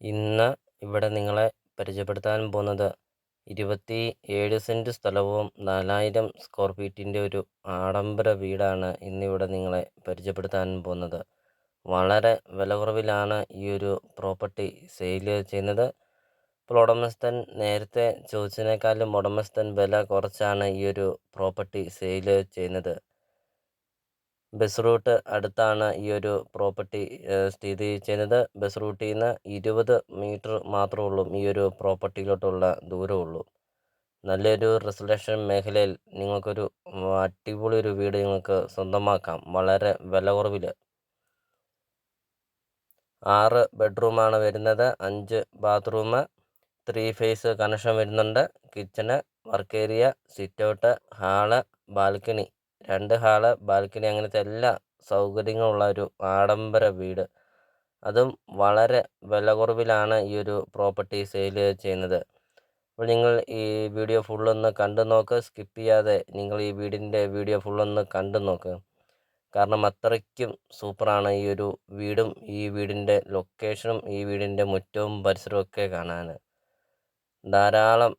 ഇന്ന് ഇവിടെ നിങ്ങളെ പരിചയപ്പെടുത്താൻ പോകുന്നത് ഇരുപത്തി ഏഴ് സെന്റ് സ്ഥലവും നാലായിരം സ്ക്വയർ ഫീറ്റിന്റെ ഒരു ആഡംബര വീടാണ് ഇന്നിവിടെ നിങ്ങളെ പരിചയപ്പെടുത്താൻ പോകുന്നത്. വളരെ വില കുറവിലാണ് ഈ ഒരു പ്രോപ്പർട്ടി സെയിൽ ചെയ്യുന്നത്. ഇപ്പോൾ ഉടമസ്ഥൻ നേരത്തെ ചോദിച്ചതിനേക്കാളും ഉടമസ്ഥൻ വില കുറച്ചാണ് ഈ ഒരു പ്രോപ്പർട്ടി സെയിൽ ചെയ്യുന്നത്. ബസ് റൂട്ട് അടുത്താണ് ഈ ഒരു പ്രോപ്പർട്ടി സ്ഥിതി ചെയ്യുന്നത്. ബസ് റൂട്ടിൽ നിന്ന് ഇരുപത് മീറ്റർ മാത്രമേ ഉള്ളൂ. ഈ ഒരു പ്രോപ്പർട്ടിയിലോട്ടുള്ള ദൂരമുള്ളൂ നല്ലൊരു റെസിഡൻഷ്യൽ മേഖലയിൽ നിങ്ങൾക്കൊരു അടിപൊളി ഒരു വീട് നിങ്ങൾക്ക് സ്വന്തമാക്കാം. വളരെ വില കുറവിൽ ആറ് ബെഡ്റൂമാണ് വരുന്നത്. അഞ്ച് ബാത്റൂം ത്രീ ഫേസ് കണക്ഷൻ വരുന്നുണ്ട്. Kitchen work area sit out hall balcony രണ്ട് ഹാൾ ബാൽക്കണി അങ്ങനത്തെ എല്ലാ സൗകര്യങ്ങളുള്ള ഒരു ആഡംബര വീട്. അതും വളരെ വില കുറവിലാണ് ഈ ഒരു പ്രോപ്പർട്ടി സെയിൽ ചെയ്യുന്നത്. അപ്പോൾ നിങ്ങൾ ഈ വീഡിയോ ഫുള്ളൊന്ന് കണ്ടു നോക്ക്. സ്കിപ്പ് ചെയ്യാതെ നിങ്ങൾ ഈ വീടിന്റെ വീഡിയോ ഫുള്ളൊന്ന് കണ്ടു നോക്ക്. കാരണം അത്രയ്ക്കും സൂപ്പറാണ് ഈ ഒരു വീടും ഈ വീടിന്റെ ലൊക്കേഷനും ഈ വീടിന്റെ മുറ്റവും പരിസരവും ഒക്കെ കാണാൻ. ധാരാളം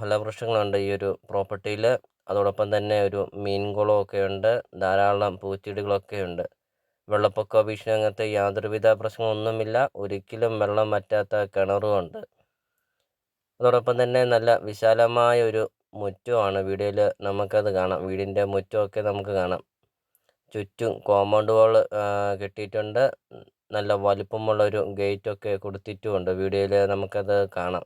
ഫലവൃക്ഷങ്ങളുണ്ട് ഈ ഒരു പ്രോപ്പർട്ടിയിൽ അതോടൊപ്പം തന്നെ ഒരു മീൻകുളമൊക്കെ ഉണ്ട് ധാരാളം പൂച്ചെടികളൊക്കെ ഉണ്ട്. വെള്ളപ്പൊക്ക ഭീഷണി അങ്ങനത്തെ യാതൊരുവിധ പ്രശ്നമൊന്നുമില്ല ഒരിക്കലും വെള്ളം വറ്റാത്ത കിണറുമുണ്ട് അതോടൊപ്പം തന്നെ നല്ല വിശാലമായ ഒരു മുറ്റമാണ് വീഡിയോയിൽ നമുക്കത് കാണാം. വീടിന്റെ മുറ്റമൊക്കെ നമുക്ക് കാണാം. ചുറ്റും കോമ്പൗണ്ട് വാൾ കെട്ടിയിട്ടുണ്ട്. നല്ല വലുപ്പമുള്ള ഒരു ഗേറ്റൊക്കെ കൊടുത്തിട്ടുമുണ്ട്. വീഡിയോയിൽ നമുക്കത് കാണാം.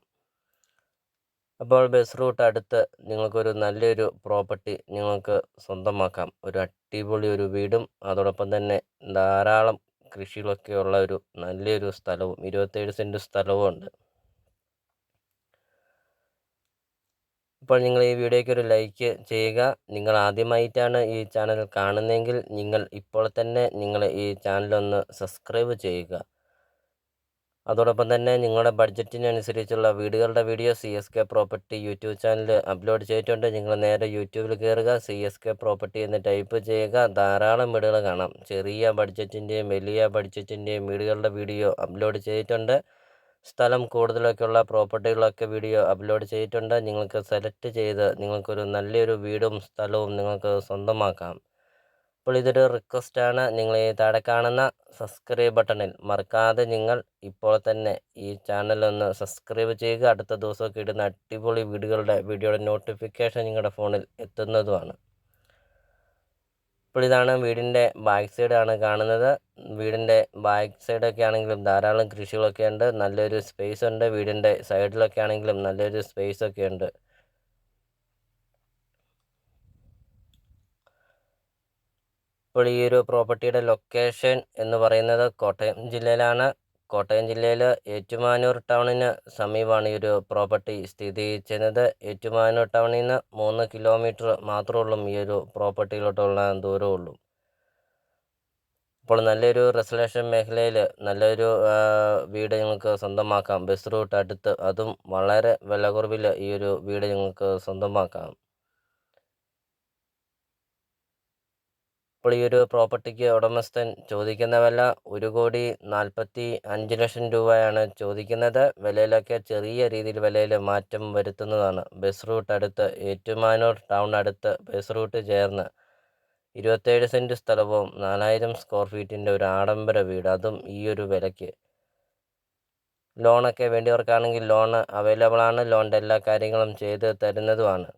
അപ്പോൾ ബസ് റൂട്ട് അടുത്ത് നിങ്ങൾക്കൊരു നല്ലൊരു പ്രോപ്പർട്ടി നിങ്ങൾക്ക് സ്വന്തമാക്കാം. ഒരു അടിപൊളി ഒരു വീടും അതോടൊപ്പം തന്നെ ധാരാളം കൃഷികളൊക്കെ ഉള്ള ഒരു നല്ലൊരു സ്ഥലവും ഇരുപത്തേഴ് സെന്റ് സ്ഥലവും ഉണ്ട്. ഇപ്പോൾ നിങ്ങൾ ഈ വീഡിയോയ്ക്ക് ഒരു ലൈക്ക് ചെയ്യുക. നിങ്ങൾ ആദ്യമായിട്ടാണ് ഈ ചാനൽ കാണുന്നതെങ്കിൽ നിങ്ങൾ ഇപ്പോൾ തന്നെ നിങ്ങൾ ഈ ചാനലൊന്ന് സബ്സ്ക്രൈബ് ചെയ്യുക. അതോടൊപ്പം തന്നെ നിങ്ങളുടെ ബഡ്ജറ്റിനനുസരിച്ചുള്ള വീടുകളുടെ video C S K property YouTube channel upload ചെയ്തിട്ടുണ്ട്. നിങ്ങൾ നേരെ യൂട്യൂബിൽ കയറുക സി എസ് കെ പ്രോപ്പർട്ടി എന്ന് ടൈപ്പ് ചെയ്യുക. ധാരാളം വീടുകൾ കാണാം. ചെറിയ ബഡ്ജറ്റിന്റെയും വലിയ ബഡ്ജറ്റിന്റെയും വീടുകളുടെ വീഡിയോ അപ്ലോഡ് ചെയ്തിട്ടുണ്ട്. സ്ഥലം കൂടുതലൊക്കെയുള്ള പ്രോപ്പർട്ടികളൊക്കെ വീഡിയോ അപ്ലോഡ് ചെയ്തിട്ടുണ്ട്. നിങ്ങൾക്ക് സെലക്ട് ചെയ്ത് നിങ്ങൾക്കൊരു നല്ലൊരു വീടും സ്ഥലവും നിങ്ങൾക്ക് സ്വന്തമാക്കാം. അപ്പോൾ ഇതൊരു റിക്വസ്റ്റാണ് നിങ്ങൾ ഈ താഴെ കാണുന്ന സബ്സ്ക്രൈബ് ബട്ടണിൽ മറക്കാതെ നിങ്ങൾ ഇപ്പോൾ തന്നെ ഈ ചാനലൊന്ന് സബ്സ്ക്രൈബ് ചെയ്യുക. അടുത്ത ദിവസമൊക്കെ ഇടുന്ന അടിപൊളി വീഡിയോകളുടെ വീഡിയോയുടെ നോട്ടിഫിക്കേഷൻ നിങ്ങളുടെ ഫോണിൽ എത്തുന്നതുമാണ്. ഇപ്പോൾ ഇതാണ് വീടിന്റെ ബാക്ക് സൈഡാണ് കാണുന്നത്. വീടിന്റെ ബാക്ക് സൈഡൊക്കെ ആണെങ്കിലും ധാരാളം കൃഷികളൊക്കെ ഉണ്ട്. നല്ലൊരു സ്പേസ് ഉണ്ട്. വീടിന്റെ സൈഡിലൊക്കെ ആണെങ്കിലും നല്ലൊരു സ്പേസ് ഒക്കെ ഉണ്ട്. ഇപ്പോൾ ഈ ഒരു പ്രോപ്പർട്ടിയുടെ ലൊക്കേഷൻ എന്ന് പറയുന്നത് കോട്ടയം ജില്ലയിലാണ്. കോട്ടയം ജില്ലയിൽ ഏറ്റുമാനൂർ ടൗണിന് സമീപമാണ് ഈ ഒരു പ്രോപ്പർട്ടി സ്ഥിതി ചെയ്യുന്നത്. ഏറ്റുമാനൂർ ടൗണിൽ നിന്ന് മൂന്ന് കിലോമീറ്റർ മാത്രമേ ഉള്ളൂ ഈ ഒരു പ്രോപ്പർട്ടിയിലോട്ടുള്ള ദൂരമുള്ളൂ. അപ്പോൾ നല്ലൊരു റെസലേഷൻ മേഖലയിൽ നല്ലൊരു വീട് നിങ്ങൾക്ക് സ്വന്തമാക്കാം. ബസ് റൂട്ട് അടുത്ത് അതും വളരെ വില കുറവിൽ ഈ ഒരു വീട് നിങ്ങൾക്ക് സ്വന്തമാക്കാം. ഇപ്പോൾ ഈ ഒരു പ്രോപ്പർട്ടിക്ക് ഉടമസ്ഥൻ ചോദിക്കുന്ന വില ഒരു കോടി നാൽപ്പത്തി അഞ്ച് ലക്ഷം രൂപയാണ് ചോദിക്കുന്നത്. വിലയിലൊക്കെ ചെറിയ രീതിയിൽ വിലയിൽ മാറ്റം വരുത്തുന്നതാണ്. ബസ് റൂട്ട് അടുത്ത് ഏറ്റുമാനൂർ ടൗൺ അടുത്ത് ബസ് റൂട്ട് ചേർന്ന് ഇരുപത്തേഴ് സെന്റ് സ്ഥലവും നാലായിരം സ്ക്വയർ ഫീറ്റിന്റെ ഒരു ആഡംബര വീട്. അതും ഈ ഒരു വിലയ്ക്ക്. ലോണൊക്കെ വേണ്ടിയവർക്കാണെങ്കിൽ ലോൺ അവൈലബിൾ ആണ് ലോണിന്റെ എല്ലാ കാര്യങ്ങളും ചെയ്ത് തരുന്നതുമാണ്.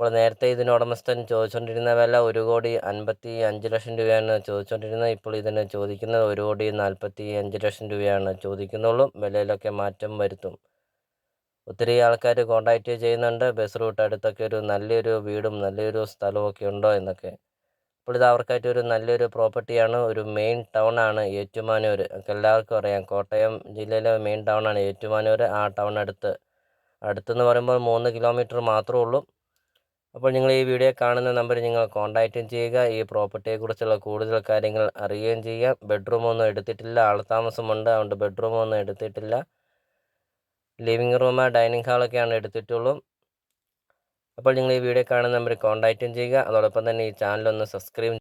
അപ്പോൾ നേരത്തെ ഇതിന് ഉടമസ്ഥൻ ചോദിച്ചുകൊണ്ടിരുന്ന വില ഒരു കോടി അൻപത്തി അഞ്ച് ലക്ഷം രൂപയാണ് ചോദിച്ചുകൊണ്ടിരുന്നത് ഇപ്പോൾ ഇതിന് ചോദിക്കുന്നത് ഒരു കോടി നാൽപ്പത്തി അഞ്ച് ലക്ഷം രൂപയാണ് ചോദിക്കുന്നുള്ളൂ. വിലയിലൊക്കെ മാറ്റം വരുത്തും. ഒത്തിരി ആൾക്കാർ കോണ്ടാക്റ്റ് ചെയ്യുന്നുണ്ട്. ബസ് റൂട്ട് അടുത്തൊക്കെ ഒരു നല്ലൊരു വീടും നല്ലൊരു സ്ഥലമൊക്കെ ഉണ്ടോ എന്നൊക്കെ. അപ്പോൾ ഇത് അവർക്കായിട്ട് ഒരു നല്ലൊരു പ്രോപ്പർട്ടിയാണ് ഒരു മെയിൻ ടൗൺ ആണ് ഏറ്റുമാനൂർ എല്ലാവർക്കും അറിയാം. കോട്ടയം ജില്ലയിലെ മെയിൻ ടൗൺ ആണ് ഏറ്റുമാനൂർ ആ ടൗൺ അടുത്ത്. അടുത്തെന്ന് പറയുമ്പോൾ മൂന്ന് കിലോമീറ്റർ മാത്രമേ ഉള്ളൂ. അപ്പോൾ നിങ്ങൾ ഈ വീഡിയോ കാണുന്ന നമ്പറിൽ നിങ്ങൾ കോൺടാക്റ്റും ചെയ്യുക. ഈ പ്രോപ്പർട്ടിയെക്കുറിച്ചുള്ള കൂടുതൽ കാര്യങ്ങൾ അറിയുകയും ചെയ്യാം ബെഡ്റൂമൊന്നും എടുത്തിട്ടില്ല. ആൾത്താമസമുണ്ട് അതുകൊണ്ട് ബെഡ്റൂമൊന്നും എടുത്തിട്ടില്ല. ലിവിങ് റൂം ഡൈനിങ് ഹാളൊക്കെയാണ് എടുത്തിട്ടുള്ളൂ. അപ്പോൾ നിങ്ങൾ ഈ വീഡിയോ കാണുന്ന നമ്പറിൽ കോൺടാക്റ്റും ചെയ്യുക. അതോടൊപ്പം തന്നെ ഈ ചാനലൊന്ന് സബ്സ്ക്രൈബ്